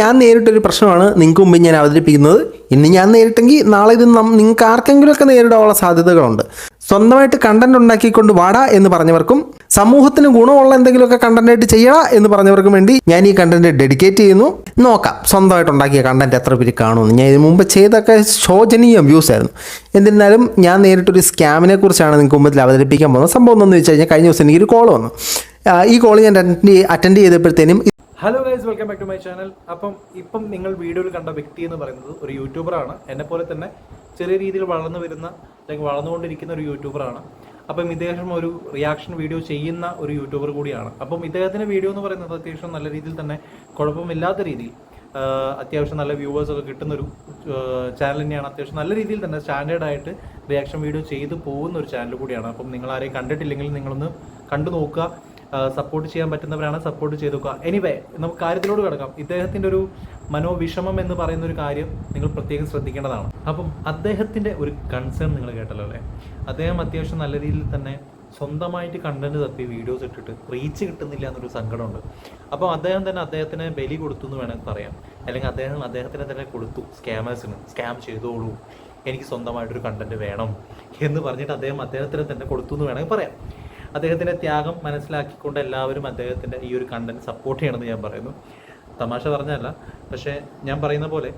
ഞാൻ നേരിട്ടൊരു പ്രശ്നമാണ് നിങ്ങൾക്ക് മുമ്പ് ഞാൻ അവതരിപ്പിക്കുന്നത്. ഇന്ന് ഞാൻ നേരിട്ടെങ്കിൽ നാളെ ഇത് നിങ്ങൾക്ക് ആർക്കെങ്കിലുമൊക്കെ നേരിടാനുള്ള സാധ്യതകളുണ്ട്. സ്വന്തമായിട്ട് കണ്ടന്റ് ഉണ്ടാക്കിക്കൊണ്ട് വാടാ എന്ന് പറഞ്ഞവർക്കും സമൂഹത്തിന് ഗുണമുള്ള എന്തെങ്കിലുമൊക്കെ കണ്ടന്റായിട്ട് ചെയ്യടാ എന്ന് പറഞ്ഞവർക്കും വേണ്ടി ഞാൻ ഈ കണ്ടന്റ് ഡെഡിക്കേറ്റ് ചെയ്യുന്നു. നോക്കാം സ്വന്തമായിട്ട് ഉണ്ടാക്കിയ കണ്ടന്റ് എത്ര പേര് കാണുമെന്ന്. ഞാൻ ഇതിനു മുമ്പ് ചെയ്തൊക്കെ ശോചനീയം വ്യൂസ് ആയിരുന്നു. എന്നിരുന്നാലും ഞാൻ നേരിട്ടൊരു സ്കാമിനെ കുറിച്ചാണ് നിങ്ങൾക്ക് മുമ്പിൽ അവതരിപ്പിക്കാൻ പോകുന്നത്. സംഭവം എന്ന് വെച്ച് കഴിഞ്ഞാൽ കഴിഞ്ഞ ദിവസം എനിക്കൊരു കോൾ വന്നു. ഈ കോൾ ഞാൻ attend ചെയ്തപ്പോഴത്തേനും hello guys welcome back to my channel അപ്പം ഇപ്പം നിങ്ങൾ വീഡിയോയിൽ കണ്ട വ്യക്തി എന്ന് പറയുന്നത് ഒരു യൂട്യൂബറാണ് എന്നെ പോലെ തന്നെ ചെറിയ രീതിയിൽ വളർന്നു വരുന്ന അല്ലെങ്കിൽ വളർന്നുകൊണ്ടിരിക്കുന്ന ഒരു യൂട്യൂബറാണ് അപ്പം ഇദ്ദേഹം ഒരു റിയാക്ഷൻ വീഡിയോ ചെയ്യുന്ന ഒരു യൂട്യൂബർ കൂടിയാണ്. അപ്പം ഇദ്ദേഹത്തിന്റെ വീഡിയോ എന്ന് പറയുന്നത് അത്യാവശ്യം നല്ല രീതിയിൽ തന്നെ കുഴപ്പമില്ലാത്ത രീതിയിൽ അത്യാവശ്യം നല്ല വ്യൂവേഴ്സ് ഒക്കെ കിട്ടുന്ന ഒരു ചാനൽ തന്നെയാണ്. അത്യാവശ്യം നല്ല രീതിയിൽ തന്നെ സ്റ്റാൻഡേർഡായിട്ട് റിയാക്ഷൻ വീഡിയോ ചെയ്തു പോകുന്ന ഒരു ചാനൽ കൂടിയാണ്. അപ്പം നിങ്ങൾ ആരെയും കണ്ടിട്ടില്ലെങ്കിൽ നിങ്ങളൊന്ന് കണ്ടു നോക്കുക സപ്പോർട്ട് ചെയ്യാൻ പറ്റുന്നവരാണ് സപ്പോർട്ട് ചെയ്തേക്കുക. എനിവേ നമുക്ക് കാര്യത്തിലോട് കിടക്കാം. ഇദ്ദേഹത്തിന്റെ ഒരു മനോവിഷമം എന്ന് പറയുന്ന ഒരു കാര്യം നിങ്ങൾ പ്രത്യേകം ശ്രദ്ധിക്കേണ്ടതാണ്. അപ്പം അദ്ദേഹത്തിന്റെ ഒരു കൺസേൺ നിങ്ങൾ കേട്ടല്ലോ അല്ലേ? അദ്ദേഹം അത്യാവശ്യം നല്ല രീതിയിൽ തന്നെ സ്വന്തമായിട്ട് കണ്ടന്റ് തപ്പി വീഡിയോസ് ഇട്ടിട്ട് റീച്ച് കിട്ടുന്നില്ല എന്നൊരു സങ്കടമുണ്ട്. അപ്പോൾ അദ്ദേഹം തന്നെ അദ്ദേഹത്തിന് ബലി കൊടുത്തു എന്ന് വേണമെങ്കിൽ പറയാം. അല്ലെങ്കിൽ അദ്ദേഹം അദ്ദേഹത്തിന് തന്നെ കൊടുത്തു. സ്കാമേഴ്സിന് സ്കാം ചെയ്തോളൂ. എനിക്ക് സ്വന്തമായിട്ടൊരു കണ്ടന്റ് വേണം എന്ന് പറഞ്ഞിട്ട് അദ്ദേഹം അദ്ദേഹത്തിന് തന്നെ കൊടുത്തു എന്ന് വേണമെങ്കിൽ പറയാം. അദ്ദേഹത്തിന്റെ ത്യാഗം മനസ്സിലാക്കിക്കൊണ്ട് എല്ലാവരും അദ്ദേഹത്തിന്റെ ഈ ഒരു കണ്ടന്റ് സപ്പോർട്ട് ചെയ്യണമെന്ന് ഞാൻ പറയുന്നു. തമാശ പറഞ്ഞല്ല പക്ഷേ ഞാൻ പറയുന്ന പോലെ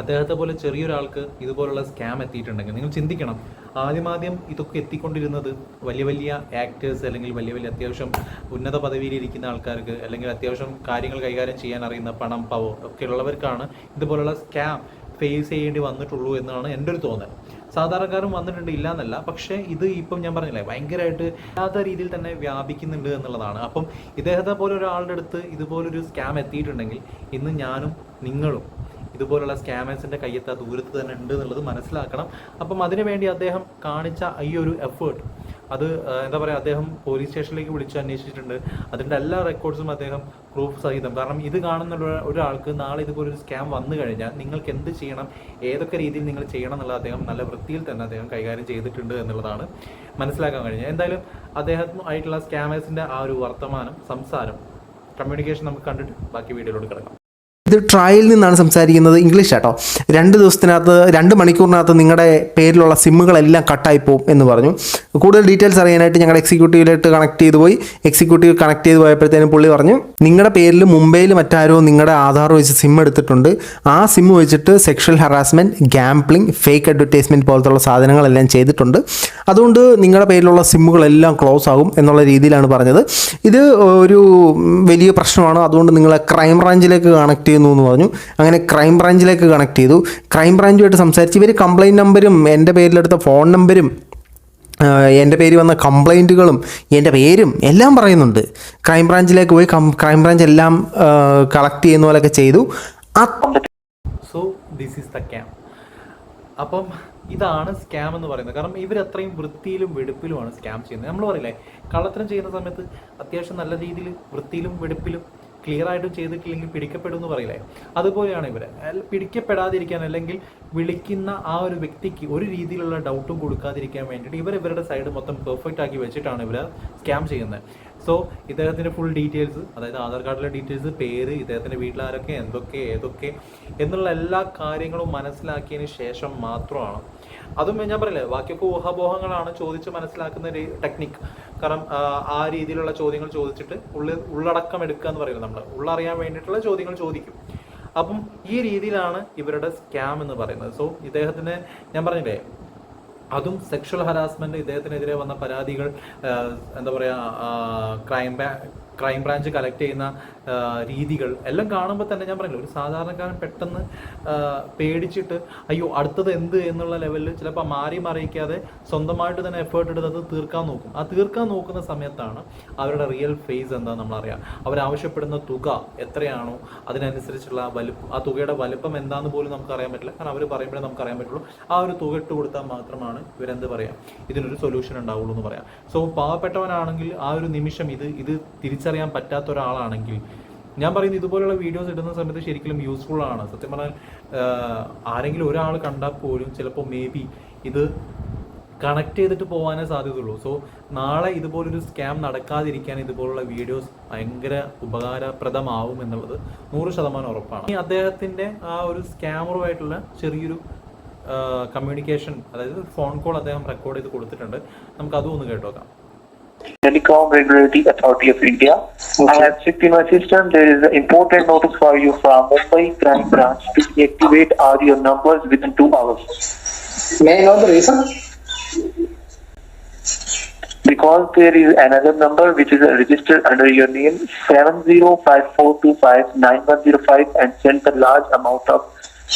അദ്ദേഹത്തെ പോലെ ചെറിയൊരാൾക്ക് ഇതുപോലുള്ള സ്കാം എത്തിയിട്ടുണ്ടെങ്കിൽ നിങ്ങൾ ചിന്തിക്കണം ആദ്യമാദ്യം ഇതൊക്കെ എത്തിക്കൊണ്ടിരുന്നത് വലിയ വലിയ ആക്ടേഴ്സ് അല്ലെങ്കിൽ വലിയ വലിയ അത്യാവശ്യം ഉന്നത പദവിയിലിരിക്കുന്ന ആൾക്കാർക്ക് അല്ലെങ്കിൽ അത്യാവശ്യം കാര്യങ്ങൾ കൈകാര്യം ചെയ്യാൻ അറിയുന്ന പണം പവോ ഒക്കെ ഉള്ളവർക്കാണ് ഇതുപോലുള്ള സ്കാം ഫേസ് ചെയ്യേണ്ടി വന്നിട്ടുള്ളൂ എന്നാണ് എന്റെ ഒരു തോന്നൽ. സാധാരണക്കാരും വന്നിട്ടുണ്ട് ഇല്ല എന്നല്ല പക്ഷേ ഇത് ഇപ്പം ഞാൻ പറഞ്ഞില്ലേ ഭയങ്കരമായിട്ട് ഇല്ലാത്ത രീതിയിൽ തന്നെ വ്യാപിക്കുന്നുണ്ട് എന്നുള്ളതാണ്. അപ്പം ഇദ്ദേഹത്തെ പോലെ ഒരാളുടെ അടുത്ത് ഇതുപോലൊരു സ്കാം എത്തിയിട്ടുണ്ടെങ്കിൽ ഇന്ന് ഞാനും നിങ്ങളും ഇതുപോലുള്ള സ്കാമേഴ്സിന്റെ കയ്യെത്താ ദൂരത്ത് തന്നെ ഉണ്ട് എന്നുള്ളത് മനസ്സിലാക്കണം. അപ്പം അതിനുവേണ്ടി അദ്ദേഹം കാണിച്ച ഈ ഒരു എഫേർട്ട് അത് എന്താ പറയുക അദ്ദേഹം പോലീസ് സ്റ്റേഷനിലേക്ക് വിളിച്ച് അന്വേഷിച്ചിട്ടുണ്ട്. അതിന്റെ എല്ലാ റെക്കോർഡ്സും അദ്ദേഹം പ്രൂഫ് സഹിതം. കാരണം ഇത് കാണുന്ന ഒരു- ഒരാൾക്ക് നാളെ ഇതുപോലെ ഒരു സ്കാം വന്നു കഴിഞ്ഞാൽ നിങ്ങൾക്ക് എന്ത് ചെയ്യണം ഏതൊക്കെ രീതിയിൽ നിങ്ങൾ ചെയ്യണം എന്നുള്ളത് അദ്ദേഹം നല്ല വൃത്തിയിൽ തന്നെ അദ്ദേഹം കൈകാര്യം ചെയ്തിട്ടുണ്ട് എന്നുള്ളതാണ് മനസ്സിലാക്കാൻ കഴിഞ്ഞത്. എന്തായാലും അദ്ദേഹം ആയിട്ടുള്ള സ്കാമേഴ്സിന്റെ ആ ഒരു വർത്തമാനം സംസാരം കമ്മ്യൂണിക്കേഷൻ നമുക്ക് കണ്ടിട്ട് ബാക്കി വീഡിയോയിലോട്ട് കിടക്കാം. ഇത് ട്രയലിൽ നിന്നാണ് സംസാരിക്കുന്നത് ഇംഗ്ലീഷ് ആട്ടോ. രണ്ട് ദിവസത്തിനകത്ത് രണ്ട് മണിക്കൂറിനകത്ത് നിങ്ങളുടെ പേരിലുള്ള സിമ്മുകളെല്ലാം കട്ടായി പോകും എന്ന് പറഞ്ഞു. കൂടുതൽ ഡീറ്റെയിൽസ് അറിയാനായിട്ട് ഞങ്ങളുടെ എക്സിക്യൂട്ടീവിലായിട്ട് കണക്ട് ചെയ്ത് പോയി. എക്സിക്യൂട്ടീവ് കണക്ട് ചെയ്ത് പോയപ്പോഴത്തേനും പുള്ളി പറഞ്ഞു നിങ്ങളുടെ പേരിൽ മുംബൈയിൽ മറ്റാരോ നിങ്ങളുടെ ആധാർ വെച്ച് സിം എടുത്തിട്ടുണ്ട്. ആ സിം വെച്ചിട്ട് sexual harassment gambling fake advertisement പോലത്തുള്ള സാധനങ്ങളെല്ലാം ചെയ്തിട്ടുണ്ട്. അതുകൊണ്ട് നിങ്ങളുടെ പേരിലുള്ള സിമ്മുകളെല്ലാം ക്ലോസ് ആകും എന്നുള്ള രീതിയിലാണ് പറഞ്ഞത്. ഇത് ഒരു വലിയ പ്രശ്നമാണ്. അതുകൊണ്ട് നിങ്ങളെ ക്രൈം ബ്രാഞ്ചിലേക്ക് കണക്ട് എന്ന് പറഞ്ഞു. അങ്ങനെ ക്രൈം ബ്രാഞ്ചിലേക്ക് കണക്ട് ചെയ്തു. ക്രൈം ബ്രാഞ്ചുമായിട്ട് സംസാരിച്ച് ഇവർ കംപ്ലൈന്റ് നമ്പരും എന്റെ പേരിലെടുത്ത ഫോൺ നമ്പരും എന്റെ പേര് വന്ന കംപ്ലൈന്റുകളും എന്റെ പേരും എല്ലാം പറയുന്നുണ്ട്. ക്രൈം ബ്രാഞ്ചിലേക്ക് പോയി ക്രൈം ബ്രാഞ്ച് എല്ലാം കളക്ട് ചെയ്യുന്ന പോലെയൊക്കെ ചെയ്തു. So this is the scam അപ്പം ഇതാണ് സ്കാം എന്ന് പറയുന്നത്. കാരണം ഇവർ അത്രയും വൃത്തിയിലും വെടുപ്പിലുമാണ് സ്കാം ചെയ്യുന്നത്. നമ്മൾ പറയില്ലേ കള്ളത്തരം ചെയ്യുന്ന സമയത്ത് അത്യാവശ്യം നല്ല രീതിയിൽ വൃത്തിയിലും വെടുപ്പിലും ക്ലിയർ ആയിട്ടും ചെയ്തിട്ടില്ലെങ്കിൽ പിടിക്കപ്പെടും എന്ന് പറയില്ലേ? അതുപോലെയാണ് ഇവർ പിടിക്കപ്പെടാതിരിക്കാൻ അല്ലെങ്കിൽ വിളിക്കുന്ന ആ ഒരു വ്യക്തിക്ക് ഒരു രീതിയിലുള്ള ഡൗട്ടും കൊടുക്കാതിരിക്കാൻ വേണ്ടിയിട്ട് ഇവർ ഇവരുടെ സൈഡ് മൊത്തം പെർഫെക്റ്റ് ആക്കി വെച്ചിട്ടാണ് ഇവർ സ്കാം ചെയ്യുന്നത് സോ ഇദ്ദേഹത്തിന്റെ ഫുൾ ഡീറ്റെയിൽസ് അതായത് ആധാർ കാർഡിലെ ഡീറ്റെയിൽസ് പേര് ഇദ്ദേഹത്തിന്റെ വീട്ടിലാരൊക്കെ എന്തൊക്കെ ഏതൊക്കെ എന്നുള്ള എല്ലാ കാര്യങ്ങളും മനസ്സിലാക്കിയതിന് ശേഷം മാത്രമാണ് അതും ഞാൻ പറയില്ലേ ബാക്കിയൊക്കെ ഊഹാപോഹങ്ങളാണ് ചോദിച്ച് മനസ്സിലാക്കുന്ന ഒരു ടെക്നിക്ക് കാരണം ആ, രീതിയിലുള്ള ചോദ്യങ്ങൾ ചോദിച്ചിട്ട് ഉള്ളിൽ ഉള്ളടക്കം എടുക്കുക എന്ന് പറയുന്നത് നമ്മൾ ഉള്ളറിയാൻ വേണ്ടിയിട്ടുള്ള ചോദ്യങ്ങൾ ചോദിക്കും. അപ്പം ഈ രീതിയിലാണ് ഇവരുടെ സ്കാം എന്ന് പറയുന്നത്. സോ ഇദ്ദേഹത്തിന് ഞാൻ പറഞ്ഞില്ലേ അതും സെക്ഷൽ ഹരാസ്മെന്റ് ഇദ്ദേഹത്തിനെതിരെ വന്ന പരാതികൾ എന്താ പറയാ ക്രൈം ക്രൈം ബ്രാഞ്ച് കളക്ട് ചെയ്യുന്ന രീതികൾ എല്ലാം കാണുമ്പോൾ തന്നെ ഞാൻ പറഞ്ഞില്ല ഒരു സാധാരണക്കാരൻ പെട്ടെന്ന് പേടിച്ചിട്ട് അയ്യോ അടുത്തത് എന്ത്? എന്നുള്ള ലെവലിൽ ചിലപ്പോൾ മാറി മറിയിക്കാതെ സ്വന്തമായിട്ട് തന്നെ എഫേർട്ട് എടുത്ത് അത് തീർക്കാൻ നോക്കും. ആ തീർക്കാൻ നോക്കുന്ന സമയത്താണ് അവരുടെ റിയൽ ഫേസ് എന്താ നമ്മളറിയാം. അവരാവശ്യപ്പെടുന്ന തുക എത്രയാണോ അതിനനുസരിച്ചുള്ള വലുപ്പം ആ തുകയുടെ വലുപ്പം എന്താന്ന് പോലും നമുക്ക് അറിയാൻ പറ്റില്ല. കാരണം അവർ പറയുമ്പോഴേ നമുക്ക് അറിയാൻ പറ്റുള്ളൂ. ആ ഒരു തുക ഇട്ട് കൊടുത്താൽ മാത്രമാണ് ഇവരെന്ത് പറയാം? ഇതിനൊരു സൊല്യൂഷൻ ഉണ്ടാവുള്ളൂ എന്ന് പറയാം. സോ പാവപ്പെട്ടവനാണെങ്കിൽ ആ ഒരു നിമിഷം ഇത് ഇത് തിരിച്ചറിയാൻ പറ്റാത്ത ഒരാളാണെങ്കിൽ ഞാൻ പറയുന്നത് ഇതുപോലുള്ള വീഡിയോസ് ഇടുന്ന സമയത്ത് ശരിക്കും യൂസ്ഫുൾ ആണ്. സത്യം പറഞ്ഞാൽ ആരെങ്കിലും ഒരാൾ കണ്ടാൽ പോലും ചിലപ്പോൾ മേ ബി ഇത് കണക്ട് ചെയ്തിട്ട് പോകാനേ സാധ്യതയുള്ളൂ. സോ നാളെ ഇതുപോലൊരു സ്കാം നടക്കാതിരിക്കാൻ ഇതുപോലുള്ള വീഡിയോസ് ഭയങ്കര ഉപകാരപ്രദമാവും എന്നുള്ളത് നൂറ് ശതമാനം ഉറപ്പാണ്. ഈ അദ്ദേഹത്തിന്റെ ആ ഒരു സ്കാമറുമായിട്ടുള്ള ചെറിയൊരു കമ്മ്യൂണിക്കേഷൻ അതായത് ഫോൺ കോൾ അദ്ദേഹം റെക്കോർഡ് ചെയ്ത് കൊടുത്തിട്ടുണ്ട്. നമുക്ക് അതും ഒന്ന് കേട്ടോക്കാം. Telecom Regulatory Authority of India. I have checked in my system. There is an important notice for you from Mumbai Crime Branch to deactivate all your numbers within two hours. May I know the reason? Because there is another number which is registered under your name 7054259105 and sent a large amount of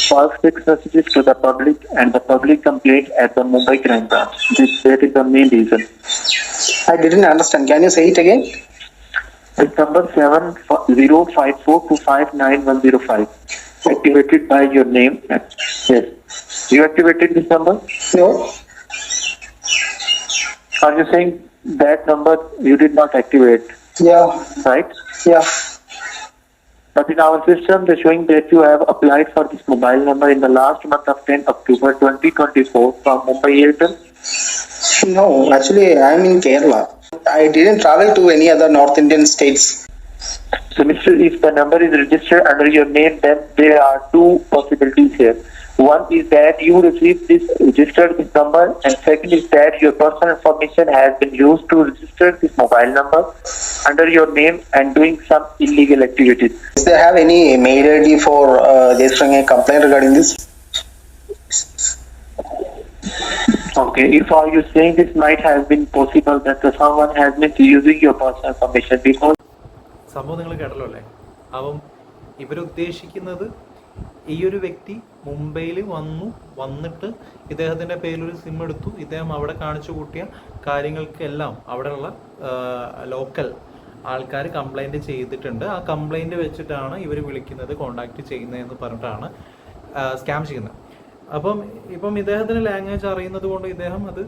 false text messages to the public and the public complaint at the Mumbai Crime Branch. This that is the main reason. I didn't understand. Can you say it again? It's number seven zero five four two five nine one zero five. Activated by your name. Yes. You activated this number? No. Are you saying that number you did not activate, Yeah. right? Yeah. But in our system, they're showing that you have applied for this mobile number in the last month of 10 October 2024 from Mumbai Airtel. No. Actually, I'm in Kerala. I didn't travel to any other North Indian states. So, Mr. If the number is registered under your name, then there are two possibilities here. One is that you received this registered this number, and second is that your personal information has been used to register this mobile number under your name and doing some illegal activities. Does they have any mail ID for uh, registering a complaint regarding this? Okay, if are you saying this might have been possible that someone has been using your personal information because സംഭവം നിങ്ങൾ കേട്ടല്ലോ അല്ലേ? അപ്പം ഇവരുദ്ദേശിക്കുന്നത് ഈ ഒരു വ്യക്തി മുംബൈയിൽ വന്നു വന്നിട്ട് ഇദ്ദേഹത്തിന്റെ പേരിലൊരു സിം എടുത്തു ഇദ്ദേഹം അവിടെ കാണിച്ചു കൂട്ടിയ കാര്യങ്ങൾക്കെല്ലാം അവിടെയുള്ള ലോക്കൽ ആൾക്കാർ കംപ്ലൈന്റ് ചെയ്തിട്ടുണ്ട്. ആ കംപ്ലൈന്റ് വെച്ചിട്ടാണ് ഇവർ വിളിക്കുന്നത് കോണ്ടാക്ട് ചെയ്യുന്നതെന്ന് പറഞ്ഞിട്ടാണ് സ്കാം ചെയ്യുന്നത്. അപ്പം ഇപ്പം ഇദ്ദേഹത്തിന് ലാംഗ്വേജ് അറിയുന്നത് കൊണ്ട് ഇദ്ദേഹം അത്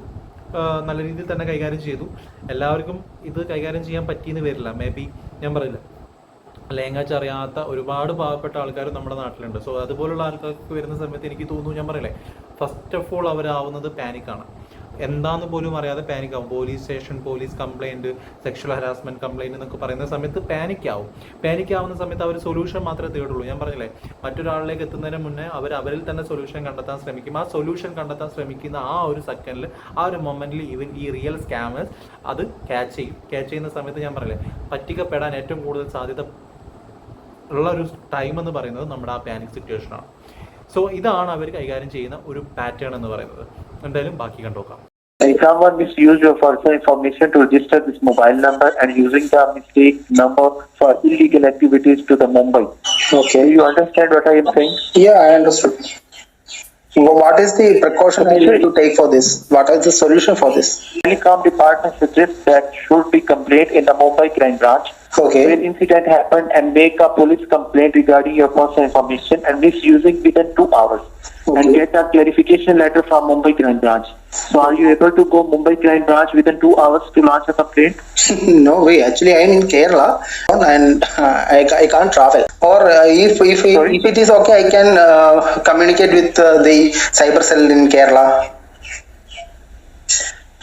നല്ല രീതിയിൽ തന്നെ കൈകാര്യം ചെയ്തു. എല്ലാവർക്കും ഇത് കൈകാര്യം ചെയ്യാൻ പറ്റിയെന്ന് വരില്ല. മേ ബി ഞാൻ പറയില്ല. ലാംഗ്വേജ് അറിയാത്ത ഒരുപാട് പാവപ്പെട്ട ആൾക്കാർ നമ്മുടെ നാട്ടിലുണ്ട്. സോ അതുപോലുള്ള ആൾക്കാർക്ക് വരുന്ന സമയത്ത് എനിക്ക് തോന്നുന്നു ഞാൻ പറയില്ലേ? ഫസ്റ്റ് ഓഫ് ഓൾ അവരാവുന്നത് പാനിക്കാണ് എന്താന്ന് പോലും അറിയാതെ പാനിക് ആവും. Police station police complaint sexual harassment complaint എന്നൊക്കെ പറയുന്ന സമയത്ത് പാനിക് ആവും. പാനിക് ആവുന്ന സമയത്ത് അവർ സൊല്യൂഷൻ മാത്രമേ തേടുള്ളൂ. ഞാൻ പറഞ്ഞില്ലേ മറ്റൊരാളിലേക്ക് എത്തുന്നതിന് മുന്നേ അവർ അവരിൽ തന്നെ സൊല്യൂഷൻ കണ്ടെത്താൻ ശ്രമിക്കും. ആ സൊല്യൂഷൻ കണ്ടെത്താൻ ശ്രമിക്കുന്ന ആ ഒരു സെക്കൻഡിൽ ആ ഒരു മൊമെന്റിൽ ഇവൻ ഈ റിയൽ സ്കാമേഴ്സ് അത് ക്യാച്ച് ചെയ്യും. ക്യാച്ച് ചെയ്യുന്ന സമയത്ത് ഞാൻ പറഞ്ഞില്ലേ പറ്റിക്കപ്പെടാൻ ഏറ്റവും കൂടുതൽ സാധ്യത ഉള്ള ഒരു ടൈം എന്ന് പറയുന്നത് നമ്മുടെ ആ പാനിക് സിറ്റുവേഷനാണ് സോ ഇതാണ് അവർ കൈകാര്യം ചെയ്യുന്ന ഒരു പാറ്റേൺ എന്ന് പറയുന്നത്. എന്തായാലും ബാക്കി കണ്ടോക്കാം if someone misused your personal information to register this mobile number and using the mistake number for illegal activities to the Mumbai. Okay. Do you understand what I am saying? Yeah, I understood. Wh- What is the precaution I need to take for this? What is the solution for this? Telecom department suggests that should be complaint in the Mumbai crime branch Okay. where incident happened and make a police complaint regarding your personal information and misusing within two hours and get a clarification letter from Mumbai crime branch. So are you able to go Mumbai crime branch within two hours to launch a complaint? no way. Actually, I am in Kerala and uh, I, I can't travel. Or uh, if if Sorry? if it is okay, I can uh, communicate with uh, the cyber cell in Kerala.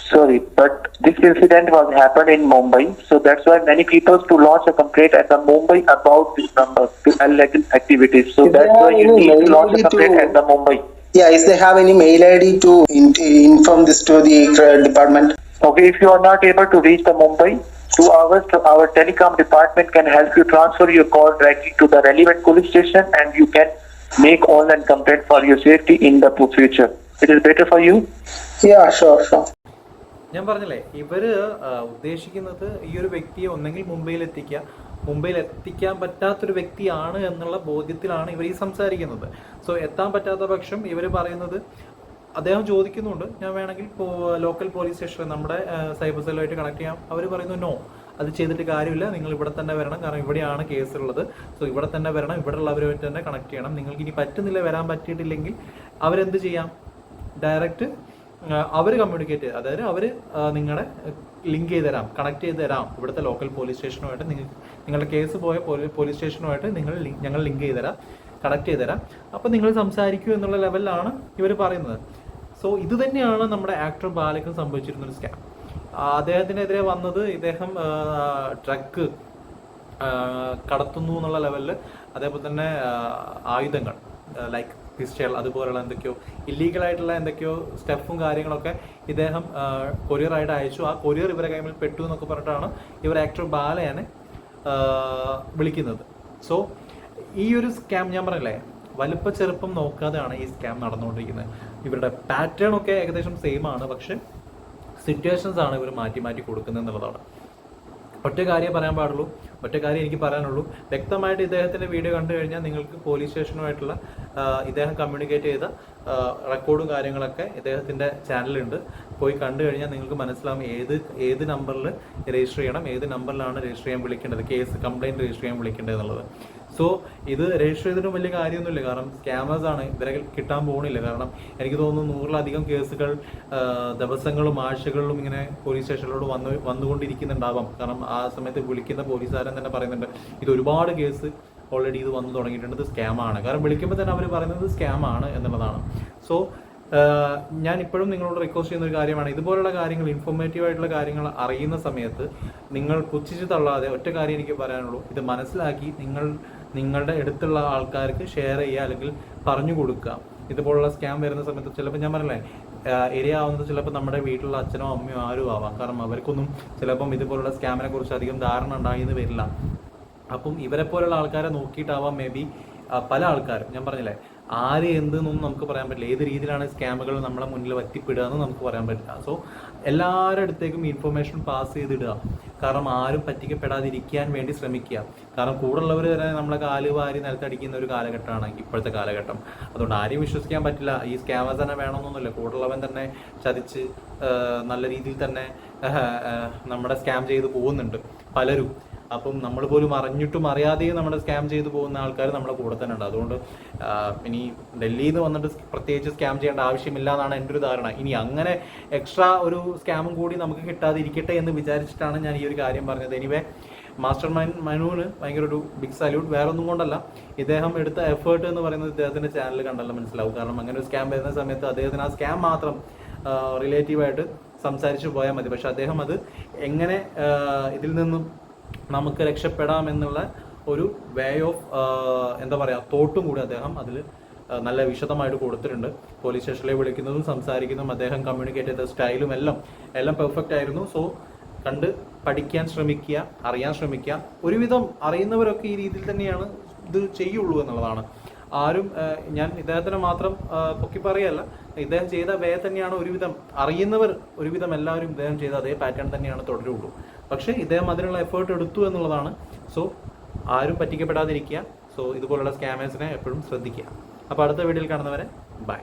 Sorry, but this incident was happened in Mumbai, so that's why many people to launch a complaint at the Mumbai about this number to illegal activities. So Is that's why you need to launch a complaint to- at the Mumbai. Yeah, if they have any mail ID to in, inform this to the uh, department? Okay, if you are not able to reach the Mumbai, two hours, to our telecom department can help you transfer your call directly to the relevant police station, and you can make online complaint for your safety in the future. It is better for you. Yeah, sure, sure. ഞാൻ പറഞ്ഞല്ലേ ഇവർ ഉദ്ദേശിക്കുന്നത് ഈ ഒരു വ്യക്തിയെ ഒന്നെങ്കിൽ മുംബൈയിൽ എത്തിക്കുക. മുംബൈയിൽ എത്തിക്കാൻ പറ്റാത്തൊരു വ്യക്തിയാണ് എന്നുള്ള ബോധ്യത്തിലാണ് ഇവർ ഈ സംസാരിക്കുന്നത്. സോ എത്താൻ പറ്റാത്ത പക്ഷം ഇവർ പറയുന്നത് അദ്ദേഹം ചോദിക്കുന്നുണ്ട് ഞാൻ വേണമെങ്കിൽ ലോക്കൽ പോലീസ് സ്റ്റേഷൻ നമ്മുടെ സൈബർ സെല്ലുമായിട്ട് കണക്ട് ചെയ്യാം. അവർ പറയുന്നു നോ അത് ചെയ്തിട്ട് കാര്യമില്ല. നിങ്ങൾ ഇവിടെ തന്നെ വരണം. കാരണം ഇവിടെയാണ് കേസുള്ളത്. സോ ഇവിടെ തന്നെ വരണം. ഇവിടെ ഉള്ളവരുമായിട്ട് തന്നെ കണക്ട് ചെയ്യണം. നിങ്ങൾക്ക് ഇനി പറ്റുന്നില്ല വരാൻ പറ്റിയിട്ടില്ലെങ്കിൽ അവരെന്ത് ചെയ്യാം? ഡയറക്റ്റ് അവർ കമ്മ്യൂണിക്കേറ്റ് ചെയ്ത് അതായത് അവർ നിങ്ങളെ ലിങ്ക് ചെയ്ത് തരാം കണക്ട് ചെയ്ത് തരാം. ഇവിടുത്തെ ലോക്കൽ പോലീസ് സ്റ്റേഷനുമായിട്ട് നിങ്ങൾ നിങ്ങളുടെ കേസ് പോയ പോലീസ് സ്റ്റേഷനുമായിട്ട് നിങ്ങൾ ഞങ്ങൾ ലിങ്ക് ചെയ്ത് തരാം കണക്ട് ചെയ്ത് തരാം. അപ്പോൾ നിങ്ങൾ സംസാരിക്കൂ എന്നുള്ള ലെവലിലാണ് ഇവർ പറയുന്നത്. സോ ഇത് തന്നെയാണ് നമ്മുടെ ആക്ടർ ബാലയ്ക്കും സംഭവിച്ചിരുന്ന ഒരു സ്കാം അദ്ദേഹത്തിനെതിരെ വന്നത് ഇദ്ദേഹം ഡ്രഗ് കടത്തുന്നു എന്നുള്ള ലെവലിൽ അതേപോലെ തന്നെ ആയുധങ്ങൾ ലൈക്ക് പിസ്റ്റൾ അതുപോലുള്ള എന്തൊക്കെയോ ഇല്ലീഗൽ ആയിട്ടുള്ള എന്തൊക്കെയോ സ്റ്റെപ്പും കാര്യങ്ങളൊക്കെ ഇദ്ദേഹം കൊറിയറായിട്ട് അയച്ചു. ആ കൊറിയർ ഇവരെ കൈമിൽ പെട്ടു എന്നൊക്കെ പറഞ്ഞിട്ടാണ് ഇവർ ആക്ടർ ബാലയാണ് വിളിക്കുന്നത്. സോ ഈ ഒരു സ്കാം ഞാൻ പറഞ്ഞില്ലേ വലുപ്പ ചെറുപ്പം നോക്കാതെയാണ് ഈ സ്കാം നടന്നുകൊണ്ടിരിക്കുന്നത്. ഇവരുടെ പാറ്റേൺ ഒക്കെ ഏകദേശം സെയിം ആണ് പക്ഷെ സിറ്റുവേഷൻസ് ആണ് ഇവർ മാറ്റി മാറ്റി കൊടുക്കുന്നത് എന്നുള്ളതാണ്. ഒറ്റ കാര്യം പറയാൻ പാടുള്ളൂ. ഒറ്റ കാര്യം എനിക്ക് പറയാനുള്ളൂ. വ്യക്തമായിട്ട് ഇദ്ദേഹത്തിന്റെ വീഡിയോ കണ്ടു കഴിഞ്ഞാൽ നിങ്ങൾക്ക് പോലീസ് സ്റ്റേഷനുമായിട്ടുള്ള ഇദ്ദേഹം കമ്മ്യൂണിക്കേറ്റ് ചെയ്ത റെക്കോർഡും കാര്യങ്ങളൊക്കെ ഇദ്ദേഹത്തിന്റെ ചാനലുണ്ട് പോയി കണ്ടു കഴിഞ്ഞാൽ നിങ്ങൾക്ക് മനസ്സിലാവും ഏത് ഏത് നമ്പറിൽ രജിസ്റ്റർ ചെയ്യണം ഏത് നമ്പറിലാണ് രജിസ്റ്റർ ചെയ്യാൻ വിളിക്കേണ്ടത് കേസ് കംപ്ലൈന്റ് രജിസ്റ്റർ ചെയ്യാൻ വിളിക്കേണ്ടത് എന്നുള്ളത്. സോ ഇത് രജിസ്റ്റർ ചെയ്തിട്ടും വലിയ കാര്യമൊന്നുമില്ല. കാരണം സ്കാമേഴ്സ് ആണ് ഇവരെ കിട്ടാൻ പോകുന്നില്ല കാരണം എനിക്ക് തോന്നുന്നു നൂറിലധികം കേസുകൾ ദിവസങ്ങളും ആഴ്ചകളിലും ഇങ്ങനെ പോലീസ് സ്റ്റേഷനിലോട് വന്ന് വന്നുകൊണ്ടിരിക്കുന്നുണ്ടാവാം. കാരണം ആ സമയത്ത് വിളിക്കുന്ന പോലീസുകാരൻ തന്നെ പറയുന്നുണ്ട് ഇത് ഒരുപാട് കേസ് ഓൾറെഡി ഇത് വന്നു തുടങ്ങിയിട്ടുണ്ട്. ഇത് സ്കാം ആണ്. കാരണം വിളിക്കുമ്പോൾ തന്നെ അവർ പറയുന്നത് സ്കാമാണ് എന്നുള്ളതാണ്. സോ ഞാൻ ഇപ്പോഴും നിങ്ങളോട് റിക്വസ്റ്റ് ചെയ്യുന്ന ഒരു കാര്യമാണ്. ഇതുപോലുള്ള കാര്യങ്ങൾ ഇൻഫോർമേറ്റീവ് ആയിട്ടുള്ള കാര്യങ്ങൾ അറിയുന്ന സമയത്ത് നിങ്ങൾ പുച്ഛിച്ച് തള്ളാതെ ഒറ്റ കാര്യം എനിക്ക് പറയാനുള്ളൂ. ഇത് മനസ്സിലാക്കി നിങ്ങൾ നിങ്ങളുടെ അടുത്തുള്ള ആൾക്കാർക്ക് ഷെയർ ചെയ്യുക അല്ലെങ്കിൽ പറഞ്ഞു കൊടുക്കുക. ഇതുപോലുള്ള സ്കാം വരുന്ന സമയത്ത് ചിലപ്പോൾ ഞാൻ പറഞ്ഞില്ലേ ഏരിയ ആവുന്നത് ചിലപ്പോൾ നമ്മുടെ വീട്ടിലുള്ള അച്ഛനോ അമ്മയോ ആരും ആവാം. കാരണം അവർക്കൊന്നും ചിലപ്പം ഇതുപോലുള്ള സ്കാമിനെ കുറിച്ച് അധികം ധാരണ ഉണ്ടായിന്ന് വരില്ല. അപ്പം ഇവരെ പോലുള്ള ആൾക്കാരെ നോക്കിയിട്ടാവാം മേ ബി പല ആൾക്കാരും. ഞാൻ പറഞ്ഞില്ലേ ആര് എന്തെന്നൊന്നും നമുക്ക് പറയാൻ പറ്റില്ല. ഏത് രീതിയിലാണ് സ്കാമുകൾ നമ്മളെ മുന്നിൽ വറ്റിപ്പെടുക എന്ന് നമുക്ക് പറയാൻ പറ്റില്ല. സോ എല്ലാവരുടെ അടുത്തേക്കും ഇൻഫർമേഷൻ പാസ് ചെയ്തിടുക. കാരണം ആരും പറ്റിക്കപ്പെടാതിരിക്കാൻ വേണ്ടി ശ്രമിക്കുക. കാരണം കൂടുള്ളവർ വരെ നമ്മളെ കാൽ വാരി നിലത്തടിക്കുന്ന ഒരു കാലഘട്ടമാണ് ഇപ്പോഴത്തെ കാലഘട്ടം. അതുകൊണ്ട് ആരെയും വിശ്വസിക്കാൻ പറ്റില്ല. ഈ സ്കാമേഴ്സ് തന്നെ വേണമെന്നൊന്നുമില്ല. കൂടുള്ളവൻ തന്നെ ചതിച്ച് നല്ല രീതിയിൽ തന്നെ നമ്മുടെ സ്കാം ചെയ്ത് പോകുന്നുണ്ട്. പലരും. അപ്പം നമ്മൾ പോലും അറിഞ്ഞിട്ടും അറിയാതെയും നമ്മുടെ സ്കാം ചെയ്തു പോകുന്ന ആൾക്കാർ നമ്മുടെ കൂടെ തന്നെ ഉണ്ട്. അതുകൊണ്ട് ഇനി ഡൽഹിയിൽ നിന്ന് വന്നിട്ട് പ്രത്യേകിച്ച് സ്കാം ചെയ്യേണ്ട ആവശ്യമില്ല എന്നാണ് എന്റെ ഒരു ധാരണ. ഇനി അങ്ങനെ എക്സ്ട്രാ ഒരു സ്കാമും കൂടി നമുക്ക് കിട്ടാതിരിക്കട്ടെ എന്ന് വിചാരിച്ചിട്ടാണ് ഞാൻ ഈ ഒരു കാര്യം പറഞ്ഞത്. എനിവേ മാസ്റ്റർ മൈൻ മനുവിന് ഭയങ്കര ഒരു ബിഗ് സല്യൂട്ട് വേറെ ഒന്നും കൊണ്ടല്ല. ഇദ്ദേഹം എടുത്ത എഫേർട്ട് എന്ന് പറയുന്നത് ഇദ്ദേഹത്തിന്റെ ചാനൽ കണ്ടല്ല മനസ്സിലാവും. കാരണം അങ്ങനെ ഒരു സ്കാം വരുന്ന സമയത്ത് അദ്ദേഹത്തിന് ആ സ്കാം മാത്രം റിലേറ്റീവായിട്ട് സംസാരിച്ചു പോയാൽ മതി. പക്ഷെ അദ്ദേഹം അത് എങ്ങനെ ഇതിൽ നിന്നും നമുക്ക് രക്ഷപ്പെടാം എന്നുള്ള ഒരു വേ ഓഫ് എന്താ പറയുക തോട്ടും കൂടി അദ്ദേഹം അതിൽ നല്ല വിശദമായിട്ട് കൊടുത്തിട്ടുണ്ട്. പോലീസ് സ്റ്റേഷനിലെ വിളിക്കുന്നതും സംസാരിക്കുന്നതും അദ്ദേഹം കമ്മ്യൂണിക്കേറ്റ് ചെയ്ത സ്റ്റൈലും എല്ലാം എല്ലാം പെർഫെക്റ്റ് ആയിരുന്നു. സോ കണ്ട് പഠിക്കാൻ ശ്രമിക്കുക അറിയാൻ ശ്രമിക്കുക. ഒരുവിധം അറിയുന്നവരൊക്കെ ഈ രീതിയിൽ തന്നെയാണ് ഇത് ചെയ്യുള്ളൂ എന്നുള്ളതാണ്. ആരും ഞാൻ ഇദ്ദേഹത്തിന് മാത്രം പൊക്കി പറയല്ല. ഇദ്ദേഹം ചെയ്ത വേ തന്നെയാണ് ഒരുവിധം അറിയുന്നവർ ഒരുവിധം എല്ലാവരും ഇദ്ദേഹം ചെയ്ത അതേ പാറ്റേൺ തന്നെയാണ് തുടരുള്ളൂ. പക്ഷേ ഇദ്ദേഹം അതിനുള്ള എഫേർട്ട് എടുത്തു എന്നുള്ളതാണ്. സോ ആരും പറ്റിക്കപ്പെടാതിരിക്കുക. സോ ഇതുപോലുള്ള സ്കാമേഴ്സിനെ എപ്പോഴും ശ്രദ്ധിക്കുക. അപ്പോൾ അടുത്ത വീഡിയോയിൽ കാണുന്നവരെ ബൈ